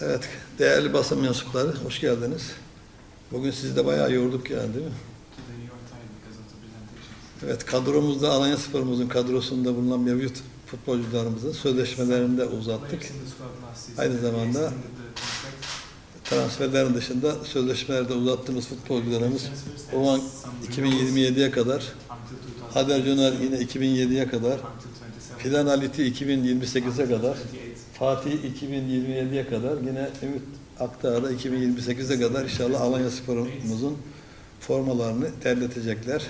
Evet, değerli basın mensupları, hoş geldiniz. Bugün sizi de bayağı yorduk yani değil mi? Evet, kadromuzda Alanya Spor'umuzun kadrosunda bulunan mevcut futbolcularımızın sözleşmelerini de uzattık. Aynı zamanda. Transferlerin dışında sözleşmelerde uzattığımız futbolcularımız o an and some renewals 2027'ye kadar, until 2028, Hader Joner yine 2027'ye kadar, until 27, Fidan Aliti 2028'e kadar, 28. Fatih 2027'ye kadar, yine Ümit Akdağ da 2028'e kadar inşallah Alanya Spor'umuzun formalarını terletecekler.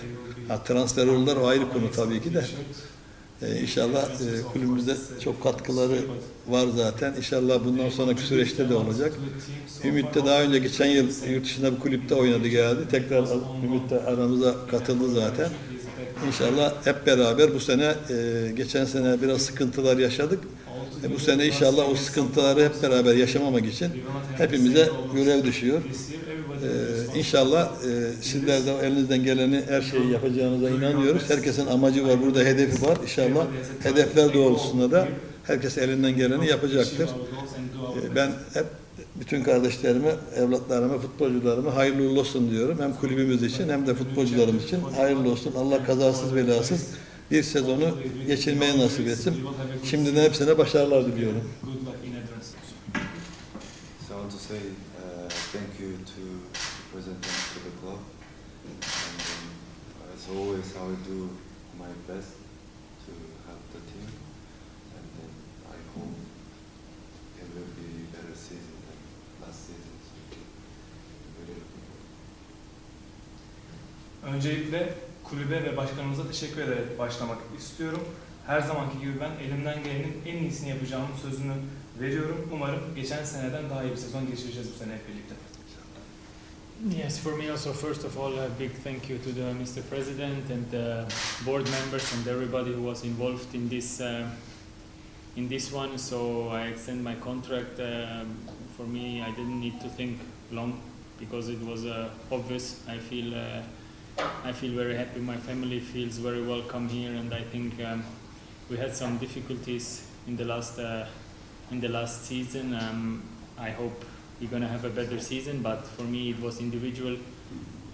Ha, transferörler o ayrı konu tabii ki de. Ee, inşallah e, kulübümüzde çok katkıları var zaten. İnşallah bundan sonraki süreçte de olacak. Ümit de daha önce geçen yıl yurt dışında bir kulüpte oynadı geldi. Tekrar Ümit de aramıza katıldı zaten. İnşallah hep beraber bu sene e, geçen sene biraz sıkıntılar yaşadık. E, bu sene inşallah o sıkıntıları hep beraber yaşamamak için hepimize görev düşüyor. Ee, inşallah e, sizler de elinizden geleni her şeyi yapacağınıza inanıyoruz. Herkesin amacı var, burada hedefi var. İnşallah hedefler doğrultusunda da herkes elinden geleni yapacaktır. Ee, ben hep bütün kardeşlerime, evlatlarıma, futbolcularıma hayırlı olsun diyorum. Hem kulübümüz için hem de futbolcularımız için hayırlı olsun. Allah kazasız belasız bir sezonu geçirmeyi nasip etsin. Şimdiden hepsine başarılar diliyorum. So I want to say uh, thank you to the president and to the club. And um, as always, I will do my best to help the team. And then I hope it will be a better season than last season. So really looking forward. Öncelikle kulübe ve başkanımıza teşekkür ederek başlamak istiyorum. Her zamanki gibi ben elimden gelenin en iyisini yapacağımın sözünü veriyorum. Umarım geçen seneden daha iyi bir sezon geçireceğiz bu sene hep birlikte. Yes, for me also, first of all, a big thank you to the Mr. President and the board members and everybody who was involved in this uh, in this one. So I extend my contract. Um, for me, I didn't need to think long because it was uh, obvious. I feel uh, I feel very happy. My family feels very welcome here, and I think um, we had some difficulties in the last uh, in the last season. Um, I hope we're gonna have a better season. But for me, it was individual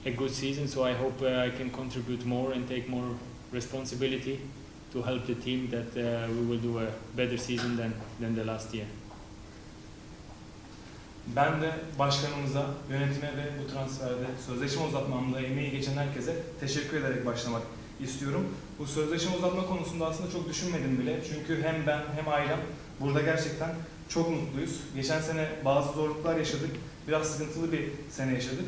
a good season. So I hope uh, I can contribute more and take more responsibility to help the team that uh, we will do a better season than than the last year. Ben de başkanımıza, yönetime ve bu transferde sözleşme uzatmamda emeği geçen herkese teşekkür ederek başlamak istiyorum. Bu sözleşme uzatma konusunda aslında çok düşünmedim bile. Çünkü hem ben hem ailem burada gerçekten çok mutluyuz. Geçen sene bazı zorluklar yaşadık. Biraz sıkıntılı bir sene yaşadık.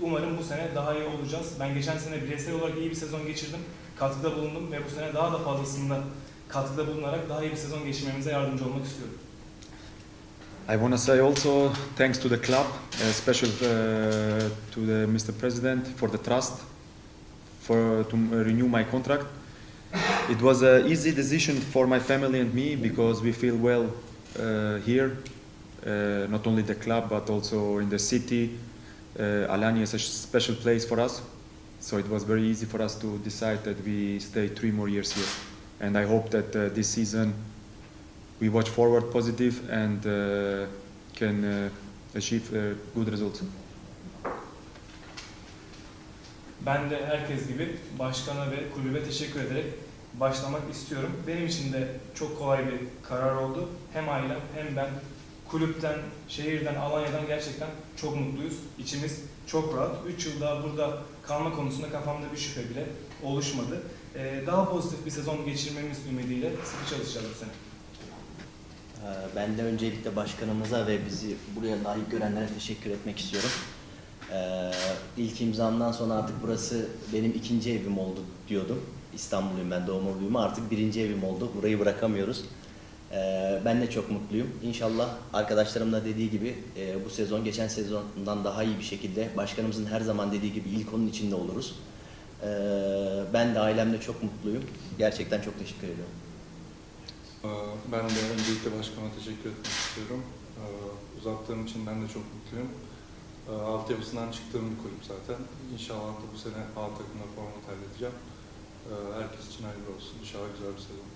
Umarım bu sene daha iyi olacağız. Ben geçen sene bireysel olarak iyi bir sezon geçirdim. Katkıda bulundum ve bu sene daha da fazlasında katkıda bulunarak daha iyi bir sezon geçirmemize yardımcı olmak istiyorum. I want to say also thanks to the club, uh, special uh, to the Mr. President for the trust for to uh, renew my contract. It was an easy decision for my family and me because we feel well uh, here, uh, not only the club but also in the city. Uh, Alanya is a special place for us, so it was very easy for us to decide that we stay three more years here. And I hope that uh, this season we watch forward positive and uh, can uh, achieve uh, good results. Ben de herkes gibi başkana ve kulübe teşekkür ederek başlamak istiyorum. Benim için de çok kolay bir karar oldu. Hem ailem hem ben kulüpten, şehirden, Alanya'dan gerçekten çok mutluyuz. İçimiz çok rahat. 3 yıl daha burada kalma konusunda kafamda bir şüphe bile oluşmadı. Ee, daha pozitif bir sezon geçirmemiz ümidiyle sıkı çalışacağız bu sene. Ee, Ben de öncelikle başkanımıza ve bizi buraya layık görenlere teşekkür etmek istiyorum. Ee, İlk imzamdan sonra artık burası benim ikinci evim oldu diyordum. İstanbulluyum ben doğma büyüme artık birinci evim oldu. Burayı bırakamıyoruz. Ee, Ben de çok mutluyum. İnşallah arkadaşlarım da dediği gibi e, bu sezon geçen sezondan daha iyi bir şekilde başkanımızın her zaman dediği gibi ilk onun içinde oluruz. Ben de ailemle çok mutluyum. Gerçekten çok teşekkür ediyorum. Ee, Ben de öncelikle başkana teşekkür etmek istiyorum. Ee, Uzattığım için ben de çok mutluyum. Ee, Altyapısından çıktığım bir kulüp zaten. İnşallah da bu sene A takımda forma terleteceğim. Herkes için hayırlı olsun. İnşallah güzel bir sezon.